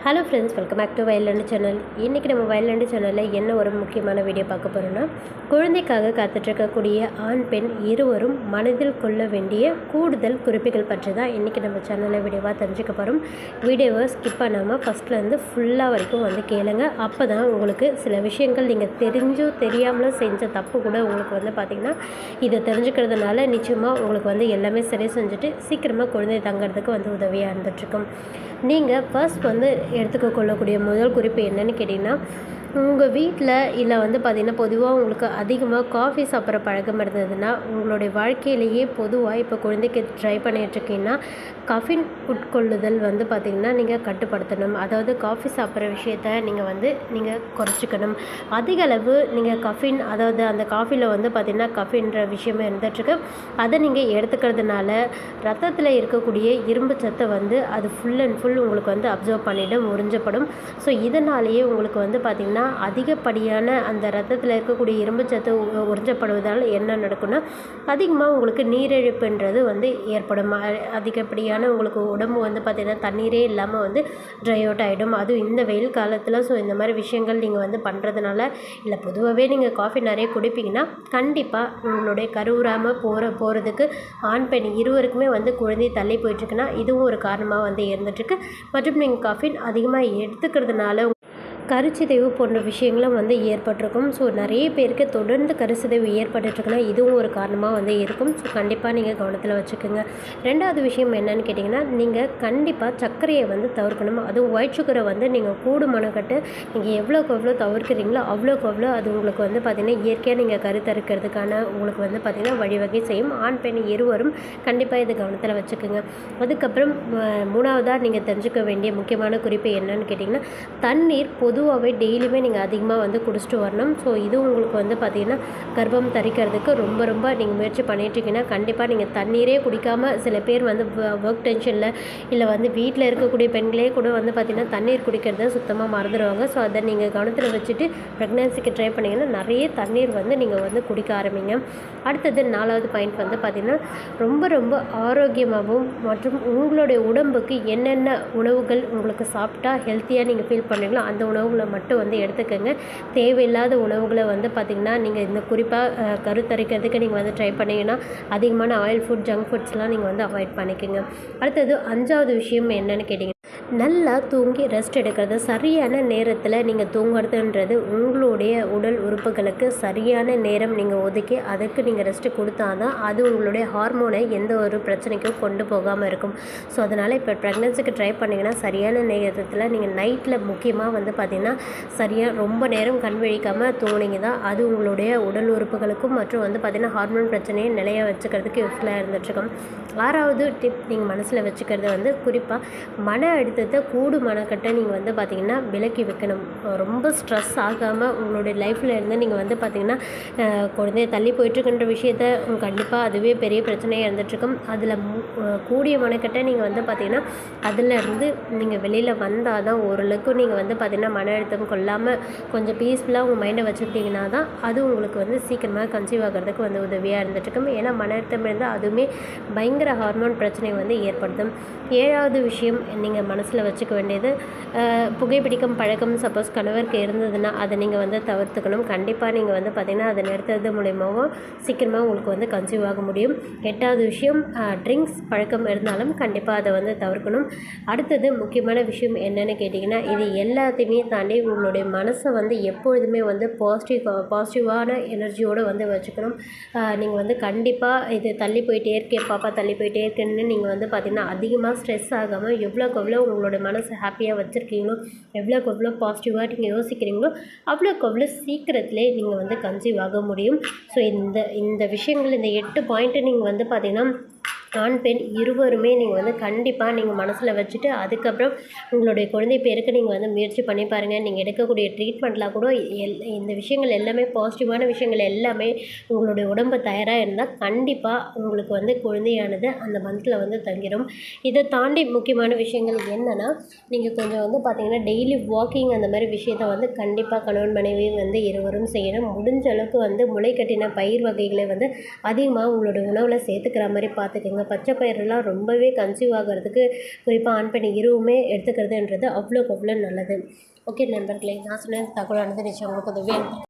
Hello friends welcome back to Vayalandu channel இன்றைக்கி நம்ம வயலாண்டு சேனலில் என்ன ஒரு முக்கியமான வீடியோ பார்க்க போகிறோன்னா குழந்தைக்காக காத்துட்ருக்கக்கூடிய ஆண் பெண் இருவரும் மனதில் கொள்ள வேண்டிய கூடுதல் குறிப்புகள் பற்றி தான் இன்றைக்கி நம்ம சேனலில் வீடியோவாக தெரிஞ்சுக்க போகிறோம் வீடியோவை ஸ்கிப் பண்ணாமல் ஃபஸ்ட்லேருந்து ஃபுல்லாக வரைக்கும் வந்து கேளுங்க. அப்போ தான் உங்களுக்கு சில விஷயங்கள் நீங்கள் தெரிஞ்சோ தெரியாமலோ செஞ்ச தப்பு கூட உங்களுக்கு வந்து பார்த்திங்கன்னா இதை தெரிஞ்சுக்கிறதுனால நிச்சயமாக உங்களுக்கு வந்து எல்லாமே சரி செஞ்சுட்டு சீக்கிரமாக குழந்தை தங்கிறதுக்கு வந்து உதவியாக இருந்துகிட்ருக்கும் நீங்கள் ஃபர்ஸ்ட் வந்து எடுத்துக்க கொள்ளக்கூடிய முதல் குறிப்பு என்னன்னு கேட்டிங்கன்னா உங்கள் வீட்டில் இல்லை வந்து பார்த்திங்கன்னா பொதுவாக உங்களுக்கு அதிகமாக காஃபி சாப்பிட்ற பழக்கம் இருந்ததுன்னா உங்களுடைய வாழ்க்கையிலேயே பொதுவாக இப்போ குழந்தைக்கு ட்ரை பண்ணிகிட்ருக்கீங்கன்னா கஃபின் உட்கொள்ளுதல் வந்து பார்த்திங்கன்னா நீங்கள் கட்டுப்படுத்தணும். அதாவது காஃபி சாப்பிட்ற விஷயத்த நீங்கள் வந்து நீங்கள் குறைச்சிக்கணும். அதிக அளவு நீங்கள் கஃபின் அதாவது அந்த காஃபியில் வந்து பார்த்திங்கன்னா கஃபின்ற விஷயமே இருந்துகிட்ருக்கு அதை நீங்கள் எடுத்துக்கிறதுனால ரத்தத்தில் இருக்கக்கூடிய இரும்பு சத்தை வந்து அது ஃபுல் அண்ட் ஃபுல் உங்களுக்கு வந்து அப்சர்வ் பண்ணிவிடும் உறிஞ்சப்படும். ஸோ இதனாலேயே உங்களுக்கு வந்து பார்த்திங்கன்னா அதிகப்படியான அந்த ரத்தத்தில் இருக்கக்கூடிய இரும்பு சத்து உறிஞ்சப்படுவதால் என்ன நடக்கும்னா அதிகமாக உங்களுக்கு நீரிழப்புன்றது வந்து ஏற்படும். அ- அதிகப்படியான உங்களுக்கு உடம்பு வந்து பார்த்திங்கன்னா தண்ணீரே இல்லாமல் வந்து ட்ரை அவுட் ஆகிடும் அதுவும் இந்த வெயில் காலத்தில் ஸோ இந்த மாதிரி விஷயங்கள் நீங்கள் வந்து பண்ணுறதுனால இல்லை பொதுவாகவே நீங்கள் காஃபி நிறைய குடிப்பீங்கன்னா கண்டிப்பாக உங்களுடைய கருவுறாமல் போகிற போகிறதுக்கு ஆண் பெண் இருவருக்குமே வந்து குழந்தை தள்ளி போயிட்டுருக்குன்னா இதுவும் ஒரு காரணமாக வந்து இருந்துகிட்ருக்கு மற்றும் நீங்கள் காஃபின் அதிகமாக எடுத்துக்கிறதுனால கருச்சிதைவு போன்ற விஷயங்களும் வந்து ஏற்பட்டிருக்கும். ஸோ நிறைய பேருக்கு தொடர்ந்து கருச்சிதைவு ஏற்பட்டுருக்குன்னா இதுவும் ஒரு காரணமாக வந்து இருக்கும். ஸோ கண்டிப்பாக நீங்கள் கவனத்தில் வச்சுக்கோங்க. ரெண்டாவது விஷயம் என்னன்னு கேட்டிங்கன்னா நீங்கள் கண்டிப்பாக சர்க்கரையை வந்து தவிர்க்கணும். அதுவும் ஒயிட் சுகரை வந்து நீங்கள் கூடுமானக்கட்டு நீங்கள் எவ்வளோக்கு எவ்வளோ தவிர்க்கிறீங்களோ அவ்வளோக்கு அவ்வளோ அது உங்களுக்கு வந்து பார்த்திங்கன்னா இயற்கையாக நீங்கள் கருத்தறுக்கிறதுக்கான உங்களுக்கு வந்து பார்த்திங்கன்னா வழிவகை செய்யும். ஆண் பெண் இருவரும் கண்டிப்பாக இது கவனத்தில் வச்சுக்கோங்க. அதுக்கப்புறம் மூணாவதாக நீங்கள் தெரிஞ்சுக்க வேண்டிய முக்கியமான குறிப்பு என்னன்னு கேட்டிங்கன்னா தண்ணீர் பொது பொதுவாகவே டெய்லியுமே நீங்கள் அதிகமாக வந்து குடிச்சிட்டு வரணும். ஸோ இது உங்களுக்கு வந்து பார்த்திங்கன்னா கர்ப்பம் தரிக்கிறதுக்கு ரொம்ப ரொம்ப நீங்கள் முயற்சி பண்ணிட்டுருக்கீங்கன்னா கண்டிப்பாக நீங்கள் தண்ணீரே குடிக்காமல் சில பேர் வந்து ஒர்க் டென்ஷனில் இல்லை வந்து வீட்டில் இருக்கக்கூடிய பெண்களே கூட வந்து பார்த்திங்கன்னா தண்ணீர் குடிக்கிறத சுத்தமாக மறந்துடுவாங்க ஸோ அதை நீங்கள் கவனத்தில் வச்சுட்டு ப்ரெக்னென்சிக்கு ட்ரை பண்ணிங்கன்னா நிறைய தண்ணீர் வந்து நீங்கள் வந்து குடிக்க ஆரம்பிங்க. அடுத்தது நாலாவது பாயிண்ட் வந்து பார்த்திங்கன்னா ரொம்ப ரொம்ப ஆரோக்கியமாகவும் மற்றும் உங்களுடைய உடம்புக்கு என்னென்ன உணவுகள் உங்களுக்கு சாப்பிட்டா ஹெல்த்தியாக நீங்கள் ஃபீல் பண்ணுறீங்களோ அந்த உணவு உணவுகளை மட்டும் வந்து எடுத்துக்கோங்க. தேவையில்லாத உணவுகளை வந்து பார்த்திங்கன்னா நீங்கள் இந்த குறிப்பாக கருத்தரிக்கிறதுக்கு நீங்கள் வந்து ட்ரை பண்ணீங்கன்னா அதிகமான ஆயில் ஃபுட் ஜங்க் ஃபுட்ஸ்லாம் நீங்கள் வந்து அவாய்ட் பண்ணிக்கோங்க. அடுத்தது அஞ்சாவது விஷயம் என்னன்னு கேட்டிங்கன்னா நல்லா தூங்கி ரெஸ்ட் எடுக்கிறது. சரியான நேரத்தில் நீங்கள் தூங்குறதுன்றது உங்களுடைய உடல் உறுப்புகளுக்கு சரியான நேரம் நீங்கள் ஒதுக்கி அதுக்கு நீங்கள் ரெஸ்ட்டு கொடுத்தா தான் அது உங்களுடைய ஹார்மோனை எந்த ஒரு பிரச்சனைக்கும் கொண்டு போகாமல் இருக்கும். ஸோ அதனால் இப்போ ப்ரெக்னென்சிக்கு ட்ரை பண்ணிங்கன்னா சரியான நேரத்தில் நீங்கள் நைட்டில் முக்கியமாக வந்து பார்த்திங்கன்னா சரியாக ரொம்ப நேரம் கண் விழிக்காமல் தூங்குனீங்க தான் அது உங்களுடைய உடல் உறுப்புகளுக்கும் மற்றும் வந்து பார்த்திங்கன்னா ஹார்மோன் பிரச்சனையை நிலைய வச்சுக்கிறதுக்கு யூஸ்ஃபுல்லாக இருந்துட்டுருக்கும் ஆறாவது டிப் நீங்கள் மனசில் வச்சுக்கிறது வந்து குறிப்பாக மன அழுத்தத்தை கூடு மனக்கட்டை நீங்கள் வந்து பார்த்திங்கன்னா விலக்கி வைக்கணும். ரொம்ப ஸ்ட்ரெஸ் ஆகாமல் உங்களுடைய லைஃப்பில் இருந்து நீங்கள் வந்து பார்த்திங்கன்னா குழந்தைய தள்ளி போயிட்டுருக்குன்ற விஷயத்த கண்டிப்பாக அதுவே பெரிய பிரச்சனையாக இருந்துகிட்ருக்கும் அதில் கூடிய மனக்கட்டை நீங்கள் வந்து பார்த்திங்கன்னா அதிலேருந்து நீங்கள் வெளியில் வந்தால் தான் ஓரளவுக்கு நீங்கள் வந்து பார்த்திங்கன்னா மன அழுத்தம் கொள்ளாமல் கொஞ்சம் பீஸ்ஃபுல்லாக உங்கள் மைண்டை வச்சுக்கிட்டிங்கன்னா தான் அது உங்களுக்கு வந்து சீக்கிரமாக கன்சீவ் ஆகிறதுக்கு வந்து உதவியாக இருந்துகிட்ருக்கும் ஏன்னா மன அழுத்தம் இருந்தால் அதுவுமே பயங்கர ஹார்மோன் பிரச்சனை வந்து ஏற்படுத்தும். ஏழாவது விஷயம் நீங்கள் மனசில் வச்சுக்க வேண்டியது. புகைப்பிடிக்கும் பழக்கம் சப்போஸ் கணவருக்கு இருந்ததுன்னா அதை நீங்கள் வந்து தவிர்த்துக்கணும். கண்டிப்பாக நீங்கள் வந்து பார்த்திங்கன்னா அதை நிறுத்துறது மூலியமாகவும் சீக்கிரமாக உங்களுக்கு வந்து கன்சியூவ் ஆக முடியும். எட்டாவது விஷயம் ட்ரிங்க்ஸ் பழக்கம் இருந்தாலும் கண்டிப்பாக அதை வந்து தவிர்க்கணும். அடுத்தது முக்கியமான விஷயம் என்னென்னு கேட்டிங்கன்னா இது எல்லாத்தையுமே தாண்டி உங்களுடைய மனசை வந்து எப்பொழுதுமே வந்து பாசிட்டிவ் பாசிட்டிவான எனர்ஜியோடு வந்து வச்சுக்கணும். நீங்கள் வந்து கண்டிப்பாக இது தள்ளி போயிட்டே இருக்கே பாப்பா தள்ளி போயிட்டே இருக்கேன்னு நீங்கள் வந்து பார்த்திங்கன்னா அதிகமாக ஸ்ட்ரெஸ் ஆகாமல் எவ்வளோக்கு எவ்வளோ உங்களோட மனசை ஹாப்பியாக வச்சுருக்கீங்களோ? எவ்வளோக்கு எவ்வளோ பாசிட்டிவாக நீங்கள் யோசிக்கிறீங்களோ அவ்வளோக்கு அவ்வளோ சீக்கிரத்திலே நீங்கள் வந்து கன்சீவ் ஆக முடியும். ஸோ இந்த இந்த விஷயங்கள் இந்த எட்டு பாயிண்ட்டு நீங்கள் வந்து பார்த்திங்கன்னா ஆண் பெண் இருவருமே நீங்கள் வந்து கண்டிப்பாக நீங்கள் மனசில் வச்சுட்டு அதுக்கப்புறம் உங்களுடைய குழந்தை பேருக்கு நீங்கள் வந்து முயற்சி பண்ணி பாருங்கள் நீங்கள் எடுக்கக்கூடிய ட்ரீட்மெண்ட்லாம் கூட எல் இந்த விஷயங்கள் எல்லாமே பாசிட்டிவான விஷயங்கள் எல்லாமே உங்களுடைய உடம்பு தயாராக இருந்தால் கண்டிப்பாக உங்களுக்கு வந்து குழந்தையானது அந்த மந்தில் வந்து தங்கிடும் இதை தாண்டி முக்கியமான விஷயங்கள் என்னென்னா நீங்கள் கொஞ்சம் வந்து பார்த்தீங்கன்னா டெய்லி வாக்கிங் அந்த மாதிரி விஷயத்த வந்து கண்டிப்பாக கணவன் மனைவி வந்து இருவரும் செய்யணும். முடிஞ்ச அளவுக்கு வந்து முளை கட்டின பயிர் வகைகளை வந்து அதிகமாக உங்களோட உணவில் சேர்த்துக்கிற மாதிரி பார்த்துக்கோங்க எடுத்துக்கோங்க பச்சை பயிரெலாம் ரொம்பவே கன்சீவ் ஆகிறதுக்கு குறிப்பாக ஆண் பெண் இருவுமே எடுத்துக்கிறதுன்றது அவ்வளோக்கு அவ்வளோ நல்லது. ஓகே நண்பர்களே நான் சொன்ன தகவலானது நிச்சயம் உங்களுக்கு உதவியாக